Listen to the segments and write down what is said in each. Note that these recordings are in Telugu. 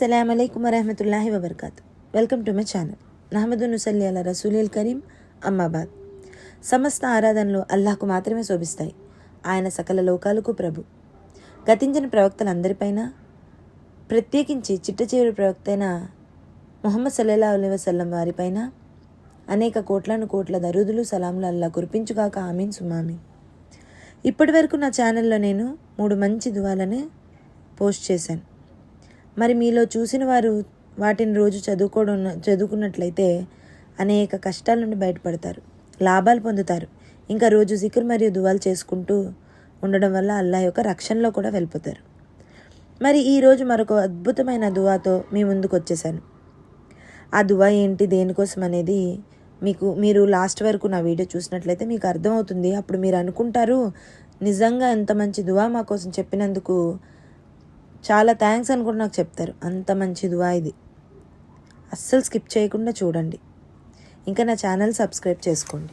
అస్సలం అయికం వరహమతుల్లాహి వబర్కాత్ వెల్కమ్ టు మై ఛానల్ నహమదు నుసల్లి అలా రసూలీల్ కరీం అమ్మాబాద్ సమస్త ఆరాధనలు అల్లాహకు మాత్రమే శోభిస్తాయి ఆయన సకల లోకాలకు ప్రభు గతించిన ప్రవక్తలందరిపైన ప్రత్యేకించి చిట్ట చివరి ప్రవక్త అయిన ముహమ్మద్ సల్లల్లా అలీ వసల్లం వారిపైన అనేక కోట్లను కోట్ల దరుదులు సలాములు అల్లా కురిపించుగాక ఆమీన్ సుమామి ఇప్పటి వరకు నా ఛానల్లో నేను మూడు మంచి దువాలని పోస్ట్ చేశాను. మరి మీలో చూసిన వారు వాటిని రోజు చదువుకోవడం చదువుకున్నట్లయితే అనేక కష్టాల నుండి బయటపడతారు లాభాలు పొందుతారు. ఇంకా రోజు జిక్రు మరియు దువాలు చేసుకుంటూ ఉండడం వల్ల అల్లా యొక్క రక్షణలో కూడా వెళ్ళిపోతారు. మరి ఈరోజు మరొక అద్భుతమైన దువాతో మీ ముందుకు వచ్చేసాను. ఆ దువా ఏంటి దేనికోసం అనేది మీకు మీరు లాస్ట్ వరకు నా వీడియో చూసినట్లయితే మీకు అర్థమవుతుంది. అప్పుడు మీరు అనుకుంటారు నిజంగా ఎంత మంచి దువా మా కోసం చెప్పినందుకు చాలా థ్యాంక్స్ అని కూడా నాకు చెప్తారు. అంత మంచి దువా ఇది. అస్సలు స్కిప్ చేయకుండా చూడండి. ఇంకా నా ఛానల్ సబ్స్క్రైబ్ చేసుకోండి.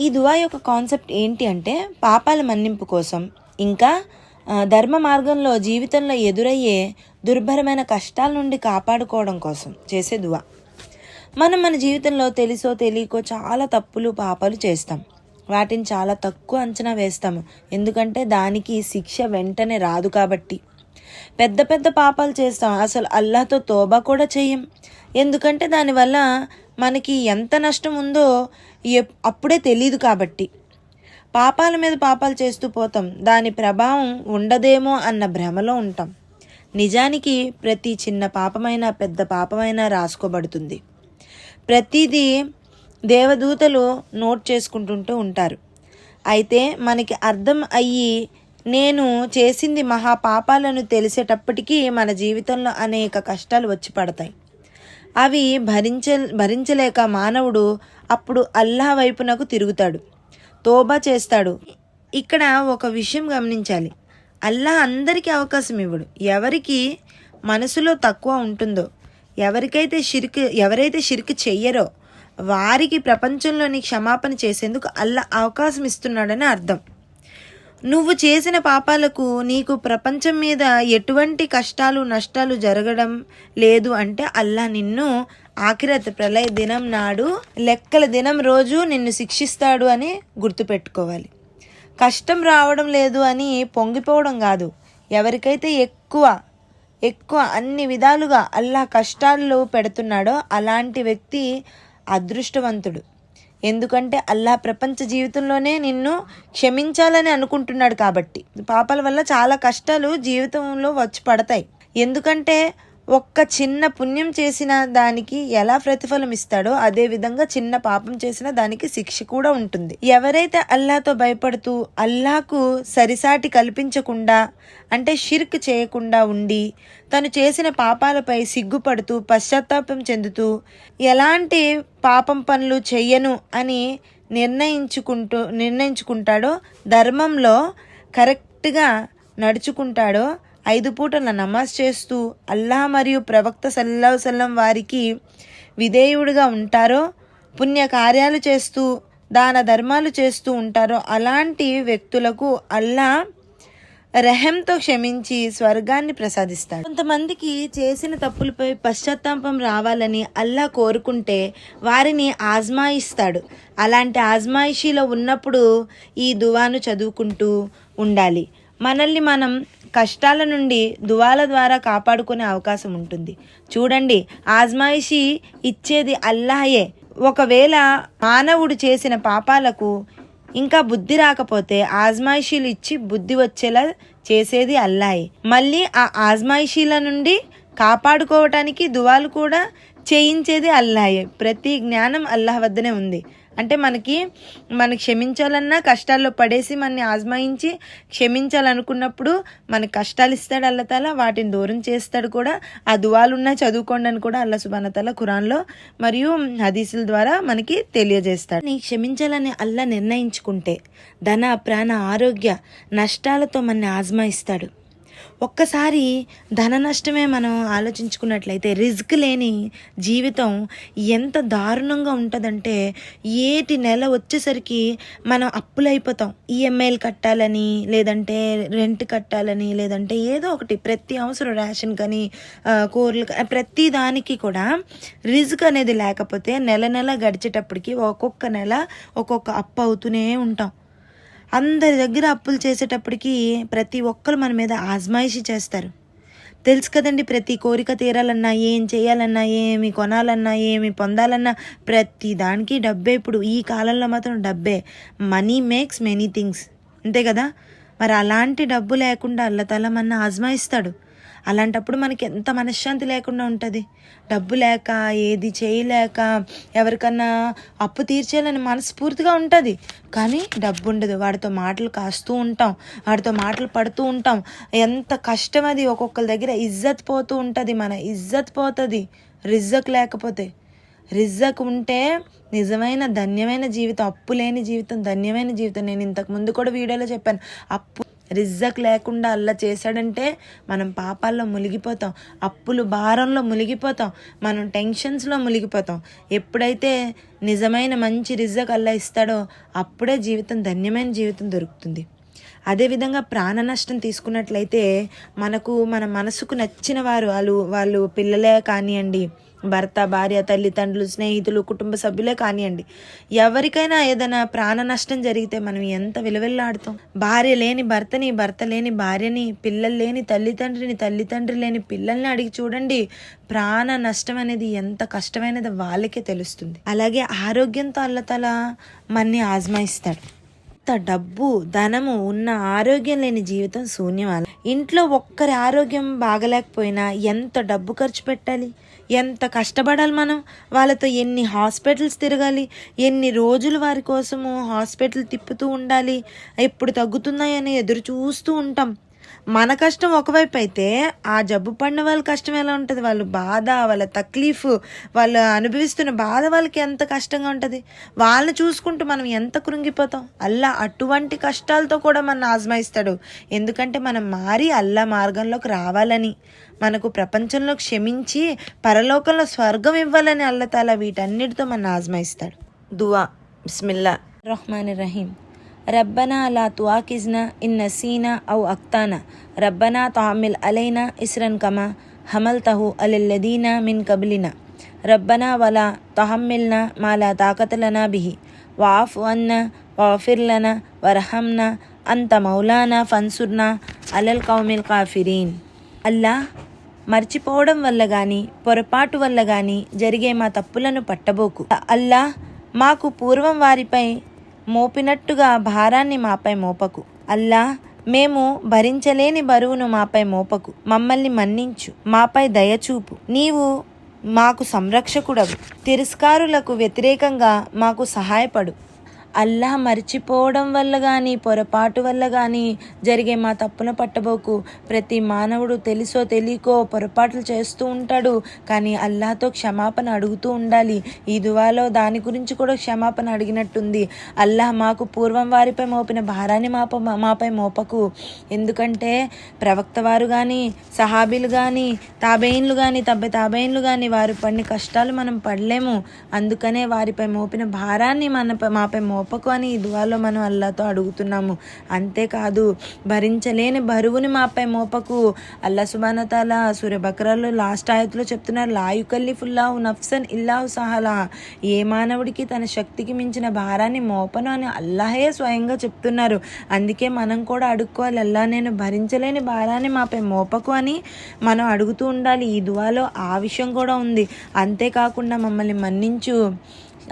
ఈ దువా యొక్క కాన్సెప్ట్ ఏంటి అంటే పాపాల మన్నింపు కోసం ఇంకా ధర్మ మార్గంలో జీవితంలో ఎదురయ్యే దుర్భరమైన కష్టాల నుండి కాపాడుకోవడం కోసం చేసే దువా. మనం మన జీవితంలో తెలుసో తెలియకో చాలా తప్పులు పాపాలు చేస్తాం. వాటిని చాలా తక్కువ అంచనా వేస్తాము. ఎందుకంటే దానికి శిక్ష వెంటనే రాదు కాబట్టి. పెద్ద పెద్ద పాపాలు చేస్తాం. అసలు అల్లాతో తోబా కూడా చేయం ఎందుకంటే దానివల్ల మనకి ఎంత నష్టం ఉందో ఎప్- అప్పుడే తెలియదు కాబట్టి. పాపాల మీద పాపాలు చేస్తూ పోతాం. దాని ప్రభావం ఉండదేమో అన్న భ్రమలో ఉంటాం. నిజానికి ప్రతి చిన్న పాపమైనా పెద్ద పాపమైనా రాసుకోబడుతుంది. ప్రతిదీ దేవదూతలు నోట్ చేసుకుంటుంటూ ఉంటారు. అయితే మనకి అర్థం అయ్యి నేను చేసింది మహా పాపాలను తెలిసేటప్పటికీ మన జీవితంలో అనేక కష్టాలు వచ్చి పడతాయి. అవి భరించ భరించలేక మానవుడు అప్పుడు అల్లాహ్ వైపునకు తిరుగుతాడు. తోబా చేస్తాడు. ఇక్కడ ఒక విషయం గమనించాలి. అల్లాహ్ అందరికీ అవకాశం ఇవ్వడు. ఎవరికి మనసులో తక్కువ ఉంటుందో ఎవరికైతే షిర్క్ ఎవరైతే షిరిక్ చెయ్యరో వారికి ప్రపంచంలోని క్షమాపణ చేసేందుకు అల్లా అవకాశం ఇస్తున్నాడని అర్థం. నువ్వు చేసిన పాపాలకు నీకు ప్రపంచం మీద ఎటువంటి కష్టాలు నష్టాలు జరగడం లేదు అంటే అల్లా నిన్ను ఆఖిరత్ ప్రళయ దినం నాడు లెక్కల దినం రోజు నిన్ను శిక్షిస్తాడు అని గుర్తుపెట్టుకోవాలి. కష్టం రావడం లేదు అని పొంగిపోవడం కాదు. ఎవరికైతే ఎక్కువ ఎక్కువ అన్ని విధాలుగా అల్లా కష్టాల్లో పెడుతున్నాడో అలాంటి వ్యక్తి అదృష్టవంతుడు. ఎందుకంటే అల్లా ప్రపంచ జీవితంలోనే నిన్ను క్షమించాలని అనుకుంటున్నాడు కాబట్టి. పాపాల వల్ల చాలా కష్టాలు జీవితంలో వచ్చి పడతాయి. ఎందుకంటే ఒక్క చిన్న పుణ్యం చేసిన దానికి ఎలా ప్రతిఫలం ఇస్తాడో అదే విధంగా చిన్న పాపం చేసిన దానికి శిక్ష కూడా ఉంటుంది. ఎవరైతే అల్లాతో భయపడుతూ అల్లాకు సరిసాటి కల్పించకుండా అంటే షిర్క్ చేయకుండా ఉండి తను చేసిన పాపాలపై సిగ్గుపడుతూ పశ్చాత్తాపం చెందుతూ ఎలాంటి పాపం పనులు చెయ్యను అని నిర్ణయించుకుంటూ నిర్ణయించుకుంటాడో ధర్మంలో కరెక్ట్గా నడుచుకుంటాడో ఐదు పూటల నమాజ్ చేస్తూ అల్లాహ్ మరియు ప్రవక్త సల్లా సల్లం వారికి విధేయుడిగా ఉంటారో పుణ్య కార్యాలు చేస్తూ దాన ధర్మాలు చేస్తూ ఉంటారో అలాంటి వ్యక్తులకు అల్లా రహంతో క్షమించి స్వర్గాన్ని ప్రసాదిస్తాడు. కొంతమందికి చేసిన తప్పులపై పశ్చాత్తాపం రావాలని అల్లా కోరుకుంటే వారిని ఆజ్మాయిస్తాడు. అలాంటి ఆజ్మాయిషీలో ఉన్నప్పుడు ఈ దువాను చదువుకుంటూ ఉండాలి. మనల్ని మనం కష్టాల నుండి దువాల ద్వారా కాపాడుకునే అవకాశం ఉంటుంది. చూడండి ఆజ్మాయిషి ఇచ్చేది అల్లాహయే. ఒకవేళ మానవుడు చేసిన పాపాలకు ఇంకా బుద్ధి రాకపోతే ఆజ్మాయిషీలు ఇచ్చి బుద్ధి వచ్చేలా చేసేది అల్లాయి మళ్ళీ ఆ ఆజ్మాయిషీల నుండి కాపాడుకోవటానికి దువాలు కూడా చేయించేది అల్లాయే ప్రతి జ్ఞానం అల్లాహ్ వద్దనే ఉంది. అంటే మనకి మనం క్షమించాలన్నా కష్టాల్లో పడేసి మనని ఆజ్మాయించి క్షమించాలనుకున్నప్పుడు మనకి కష్టాలు ఇస్తాడు అల్లతాల వాటిని దూరం చేస్తాడు కూడా. ఆ దువాలు ఉన్నాయి చదువుకోండి అని కూడా అల్లా సుబానతల ఖురాన్లో మరియు హదీసుల ద్వారా మనకి తెలియజేస్తాడు. నీ క్షమించాలని అల్లా నిర్ణయించుకుంటే ధన ప్రాణ ఆరోగ్య నష్టాలతో మనని ఆజ్మాయిస్తాడు. ఒక్కసారి ధన నష్టమే మనం ఆలోచించుకున్నట్లయితే రిస్క్ లేని జీవితం ఎంత దారుణంగా ఉంటుందంటే ఏటి నెల వచ్చేసరికి మనం అప్పులైపోతాం. ఈఎంఐలు కట్టాలని లేదంటే రెంట్ కట్టాలని లేదంటే ఏదో ఒకటి ప్రతి అవసరం రేషన్ కానీ కూరలు ప్రతి దానికి కూడా రిస్క్ అనేది లేకపోతే నెల నెల గడిచేటప్పటికి ఒక్కొక్క నెల ఒక్కొక్క అప్పు అవుతూనే ఉంటాం. అందరి దగ్గర అప్పులు చేసేటప్పటికి ప్రతి ఒక్కరు మన మీద ఆజమాయిషి చేస్తారు. తెలుసు కదండి ప్రతి కోరిక తీరాలన్నా ఏం చేయాలన్నా ఏమి కొనాలన్నా ఏమి పొందాలన్నా ప్రతి దానికి డబ్బే. ఇప్పుడు ఈ కాలంలో మాత్రం డబ్బే. Money makes many things. అంతే కదా? మరి అలాంటి డబ్బు లేకుండా అల్లతల మన ఆజమాయిస్తాడు. అలాంటప్పుడు మనకి ఎంత మనశ్శాంతి లేకుండా ఉంటుంది. డబ్బు లేక ఏది చేయలేక ఎవరికన్నా అప్పు తీర్చేయాలని మనస్ఫూర్తిగా ఉంటుంది. కానీ డబ్బు ఉండదు వాడితో మాటలు కాస్తూ ఉంటాం. వాడితో మాటలు పడుతూ ఉంటాం. ఎంత కష్టం అది ఒక్కొక్కరి దగ్గర. ఇజ్జత్ పోతూ ఉంటుంది. మన ఇజ్జత్ పోతుంది. రిజ్జక్ లేకపోతే. రిజ్జక్ ఉంటే నిజమైన ధన్యమైన జీవితం అప్పు లేని జీవితం ధన్యమైన జీవితం. నేను ఇంతకు ముందు కూడా వీడియోలో చెప్పాను. అప్పు రిజ్జక్ లేకుండా అల్లా చేశాడంటే మనం పాపాల్లో మునిగిపోతాం అప్పులు భారంలో మునిగిపోతాం మనం టెన్షన్స్లో మునిగిపోతాం. ఎప్పుడైతే నిజమైన మంచి రిజ్జక్ అల్లా ఇస్తాడో అప్పుడే జీవితం ధన్యమైన జీవితం దొరుకుతుంది. అదేవిధంగా ప్రాణ నష్టం తీసుకున్నట్లయితే మనకు మన మనసుకు నచ్చిన వారు వాళ్ళు వాళ్ళు పిల్లలే కానివ్వండి భర్త భార్య తల్లిదండ్రులు స్నేహితులు కుటుంబ సభ్యులే కానివ్వండి ఎవరికైనా ఏదైనా ప్రాణ నష్టం జరిగితే మనం ఎంత విలువెల్లాడుతాం? భార్య లేని భర్తని భర్త లేని భార్యని పిల్లలు లేని తల్లిదండ్రిని తల్లిదండ్రి లేని పిల్లల్ని అడిగి చూడండి. ప్రాణ నష్టం అనేది ఎంత కష్టమైనది వాళ్ళకే తెలుస్తుంది. అలాగే ఆరోగ్యంతో అల్లతల మన్ని ఆజమాయిస్తాడు. కొత్త డబ్బు ధనము ఉన్న ఆరోగ్యం లేని జీవితం శూన్యం ఇంట్లో ఒక్కరి ఆరోగ్యం బాగలేకపోయినా ఎంత డబ్బు ఖర్చు పెట్టాలి? ఎంత కష్టపడాలి మనం? వాళ్ళతో ఎన్ని హాస్పిటల్స్ తిరగాలి? ఎన్ని రోజులు వారి కోసము హాస్పిటల్ తిప్పుతూ ఉండాలి? ఎప్పుడు తగ్గుతున్నాయని ఎదురు చూస్తూ ఉంటాం. మన కష్టం ఒకవైపు అయితే ఆ జబ్బు పడిన వాళ్ళ కష్టం ఎలా ఉంటుంది? వాళ్ళు బాధ వాళ్ళ తక్లీఫ్ వాళ్ళు అనుభవిస్తున్న బాధ వాళ్ళకి ఎంత కష్టంగా ఉంటుంది? వాళ్ళని చూసుకుంటూ మనం ఎంత కృంగిపోతాం? అల్లా అటువంటి కష్టాలతో కూడా మన ఆజమాయిస్తాడు. ఎందుకంటే మనం మారి అల్లా మార్గంలోకి రావాలని మనకు ప్రపంచంలో క్షమించి పరలోకంలో స్వర్గం ఇవ్వాలని అల్లతాల వీటన్నిటితో మన ఆజమాయిస్తాడు. దువా బిస్మిల్లా. రహమాన్ రహీం. ربنا لا تواكزنا إن نسينا أو أخطأنا ربنا تعمل علينا إسرا كما حملته على الذين من قبلنا ربنا ولا تحملنا ما لا طاقة لنا به واعف عنا واغفر لنا وارحمنا أنت مولانا فانصرنا على القوم الكافرين అల్లా మర్చిపోవడం వల్ల కానీ పొరపాటు వల్ల కానీ జరిగే మా తప్పులను పట్టబోకు అల్లా మాకు పూర్వం వారిపై మోపినట్టుగా భారాన్ని మాపై మోపకు. అల్లా మేము భరించలేని బరువును మాపై మోపకు. మమ్మల్ని మన్నించు. మాపై దయచూపు నీవు మాకు సంరక్షకుడవు. తిరస్కారులకు వ్యతిరేకంగా మాకు సహాయపడు. అల్లా మర్చిపోవడం వల్ల కానీ పొరపాటు వల్ల కానీ జరిగే మా తప్పును పట్టబోకు. ప్రతి మానవుడు తెలుసో తెలియకో పొరపాట్లు చేస్తూ ఉంటాడు. కానీ అల్లాతో క్షమాపణ అడుగుతూ ఉండాలి. ఈ దువాలో దాని గురించి కూడా క్షమాపణ అడిగినట్టుంది. అల్లాహ్ మాకు పూర్వం వారిపై మోపిన భారాన్ని మాప మాపై మోపకు. ఎందుకంటే ప్రవక్త వారు కానీ సహాబీలు కానీ తాబేయిన్లు కానీ తబ్బె తాబేయిన్లు కానీ వారు పడిన కష్టాలు మనం పడలేము. అందుకనే వారిపై మోపిన భారాన్ని మన మాపై మోపకు అని ఈ దువాలో మనం అల్లాతో అడుగుతున్నాము. అంతేకాదు భరించలేని బరువుని మాపై మోపకు అల్లా సుబానతాల సూర్యబక్రాల్లో లాస్ట్ ఆయతలో చెప్తున్నారు లాయుకల్లిఫుల్లాహు నఫ్సన్ ఇల్లాహు సహలా. ఏ మానవుడికి తన శక్తికి మించిన భారాన్ని మోపను అని అల్లాహే స్వయంగా చెప్తున్నారు. అందుకే మనం కూడా అడుక్కోవాలి అల్లా నేను భరించలేని భారాన్ని మాపై మోపకు అని మనం అడుగుతూ ఉండాలి. ఈ దువాలో ఆ విషయం కూడా ఉంది. అంతేకాకుండా మమ్మల్ని మన్నించు.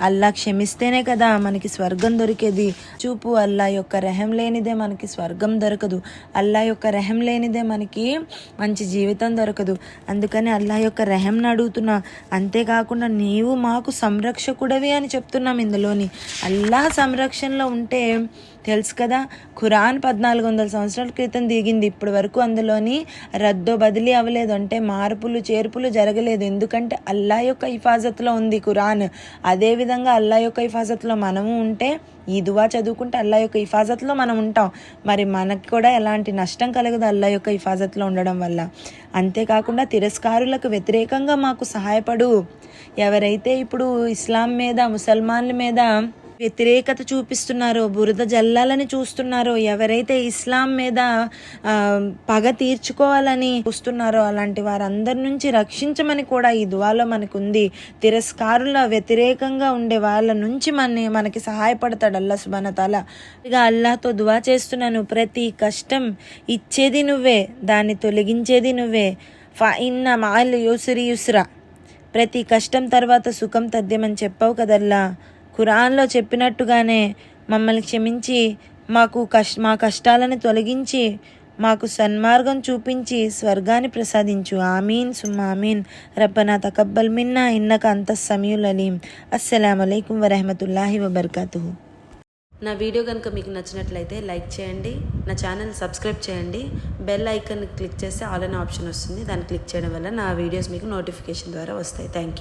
అల్లా క్షమిస్తేనే కదా మనకి స్వర్గం దొరికేది. చూపు అల్లా యొక్క రెహం లేనిదే మనకి స్వర్గం దొరకదు. అల్లా యొక్క రెహం లేనిదే మనకి మంచి జీవితం దొరకదు. అందుకని అల్లా యొక్క రెహంను అడుగుతున్నా. అంతేకాకుండా నీవు మాకు సంరక్షకుడవి అని చెప్తున్నాం ఇందులోని. అల్లా సంరక్షణలో ఉంటే తెలుసు కదా ఖురాన్ పద్నాలుగు వందల సంవత్సరాల క్రితం దిగింది. ఇప్పటి వరకు అందులోని రద్దో బదిలీ అవ్వలేదు. అంటే మార్పులు చేర్పులు జరగలేదు. ఎందుకంటే అల్లా యొక్క హిఫాజత్లో ఉంది ఖురాన్. అదేవిధంగా అల్లా యొక్క హిఫాజత్లో మనము ఉంటే ఈ దువా చదువుకుంటే అల్లా యొక్క హిఫాజత్లో మనం ఉంటాం. మరి మనకి కూడా ఎలాంటి నష్టం కలగదు అల్లా యొక్క హిఫాజత్లో ఉండడం వల్ల. అంతేకాకుండా తిరస్కారులకు వ్యతిరేకంగా మాకు సహాయపడు. ఎవరైతే ఇప్పుడు ఇస్లాం మీద ముసల్మాన్ల మీద వ్యతిరేకత చూపిస్తున్నారో బురద జల్లాలని చూస్తున్నారో ఎవరైతే ఇస్లాం మీద పగ తీర్చుకోవాలని చూస్తున్నారో అలాంటి వారందరి నుంచి రక్షించమని కూడా ఈ దువాలో మనకుంది. తిరస్కారుల వ్యతిరేకంగా ఉండే వాళ్ళ నుంచి మన మనకి సహాయపడతాడు అల్లా సుబానతాల ఇక అల్లాతో దువా చేస్తున్నాను. ప్రతి కష్టం ఇచ్చేది నువ్వే దాన్ని తొలగించేది నువ్వే. ఫా ఇన్న మాల్ యుసురి యుస్రా. ప్రతి కష్టం తర్వాత సుఖం తథ్యమని చెప్పావు కదల్లా. ఖురాన్లో చెప్పినట్టుగానే మమ్మల్ని క్షమించి మాకు కష్ మా కష్టాలను తొలగించి మాకు సన్మార్గం చూపించి స్వర్గాన్ని ప్రసాదించు. ఆమీన్ సుమ్మా ఆమీన్. రబ్బనా తకబ్బల్ మిన్నా ఇన్నక అంత సమయుల్ అలీం. అస్సలం అయికం వరహమతుల్లాహి వబర్కాతు నా వీడియో కనుక మీకు నచ్చినట్లయితే లైక్ చేయండి నా ఛానల్ సబ్స్క్రైబ్ చేయండి బెల్ ఐకన్ క్లిక్ చేస్తే ఆల్ అనే ఆప్షన్ వస్తుంది దాన్ని క్లిక్ చేయడం వల్ల నా వీడియోస్ మీకు నోటిఫికేషన్ ద్వారా వస్తాయి. Thank you.